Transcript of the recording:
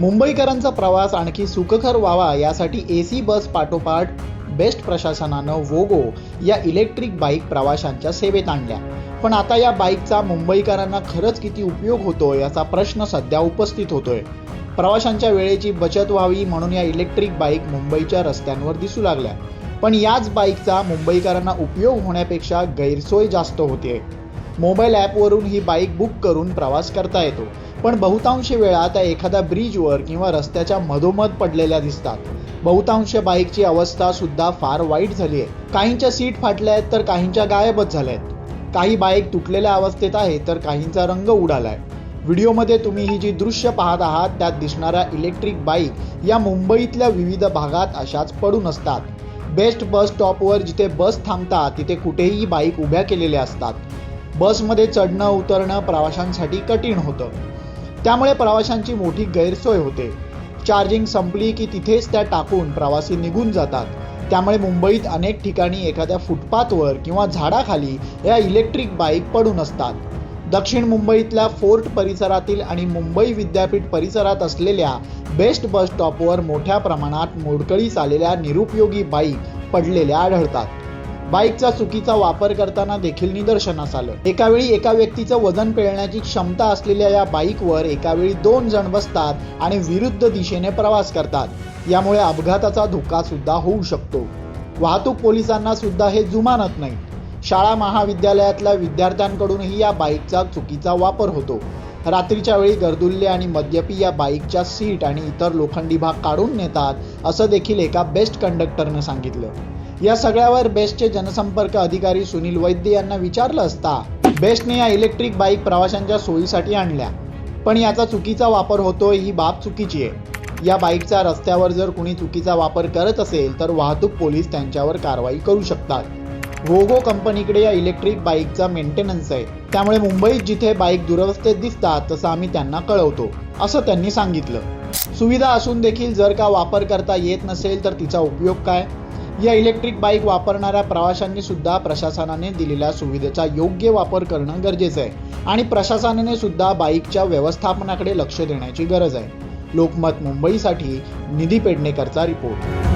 मुंबईकरांचा प्रवास आणखी सुखकर व्हावा यासाठी ए सी बस पाठोपाठ बेस्ट प्रशासनानं वोगो या इलेक्ट्रिक बाईक प्रवाशांच्या सेवेत आणल्या. पण आता या बाईकचा मुंबईकरांना खरंच किती उपयोग होतो याचा प्रश्न सध्या उपस्थित होतोय. प्रवाशांच्या वेळेची बचत व्हावी म्हणून या इलेक्ट्रिक बाईक मुंबईच्या रस्त्यांवर दिसू लागल्या. पण याच बाईकचा मुंबईकरांना उपयोग होण्यापेक्षा गैरसोय जास्त होते मोबाईल ॲपवरून ही बाईक बुक करून प्रवास करता येतो. पण बहुतांश वेळा त्या एखाद्या ब्रिजवर किंवा रस्त्याच्या मधोमध पडलेल्या दिसतात. बहुतांश बाईकची अवस्था सुद्धा फार वाईट झाली आहे. काहींच्या सीट फाटल्या आहेत तर काहींच्या गायबच झाल्या आहेत. काही बाईक तुटलेल्या अवस्थेत आहे तर काहींचा रंग उडालाय व्हिडिओमध्ये तुम्ही ही जी दृश्य पाहत आहात त्यात दिसणाऱ्या इलेक्ट्रिक बाईक या मुंबईतल्या विविध भागात अशाच पडून असतात बेस्ट बस स्टॉपवर जिथे बस थांबतात तिथे कुठेही बाईक उभ्या केलेल्या असतात. बसमध्ये चढणं उतरणं प्रवाशांसाठी कठीण होतं. त्यामुळे प्रवाशांची मोठी गैरसोय होते. चार्जिंग संपली की तिथेच त्या टाकून प्रवासी निघून जातात. त्यामुळे मुंबईत अनेक ठिकाणी एखाद्या फुटपाथवर किंवा झाडाखाली या इलेक्ट्रिक बाईक पडून असतात. दक्षिण मुंबईतल्या फोर्ट परिसरातील आणि मुंबई विद्यापीठ परिसरात असलेल्या बेस्ट बस स्टॉपवर मोठ्या प्रमाणात मोडकळीस आलेल्या निरुपयोगी बाईक पडलेल्या आढळतात. बाईकचा चुकीचा वापर करताना देखील निदर्शनास आलं. एकावेळी एका व्यक्तीचं वजन पेळण्याची क्षमता असलेल्या या बाईकवर एकावेळी दोन जण बसतात आणि विरुद्ध दिशेने प्रवास करतात. यामुळे अपघाताचा धोका सुद्धा होऊ शकतो. वाहतूक पोलिसांना सुद्धा हे जुमानत नाही. शाळा महाविद्यालयातल्या विद्यार्थ्यांकडूनही या बाईकचा चुकीचा वापर होतो. रात्रीच्या वेळी गर्दुल्ले आणि मद्यपी या बाईकच्या सीट आणि इतर लोखंडी भाग काढून नेतात असं देखील एका बेस्ट कंडक्टरनं सांगितलं. या सगळ्यावर बेस्टचे जनसंपर्क अधिकारी सुनील वैद्य यांना विचारलं असता बेस्टने या इलेक्ट्रिक बाईक प्रवाशांच्या सोयीसाठी आणल्या. पण याचा चुकीचा वापर होतोय ही बाब चुकीची आहे. या बाईकचा रस्त्यावर जर कुणी चुकीचा वापर करत असेल तर वाहतूक पोलीस त्यांच्यावर कारवाई करू शकतात. वोगो कंपनीकडे या इलेक्ट्रिक बाईकचा मेंटेनन्स आहे. त्यामुळे मुंबईत जिथे बाईक दुरवस्थेत दिसतात तसं आम्ही त्यांना कळवतो असं त्यांनी सांगितलं. सुविधा असून देखील जर का वापर करता येत नसेल तर तिचा उपयोग काय? या इलेक्ट्रिक बाईक वापरणाऱ्या प्रवाशांनी सुद्धा प्रशासनाने दिलेल्या सुविधेचा योग्य वापर करणं गरजेचं आहे. आणि प्रशासनाने सुद्धा बाईकच्या व्यवस्थापनाकडे लक्ष देण्याची गरज आहे. लोकमत मुंबईसाठी निधी पेडणेकरचा रिपोर्ट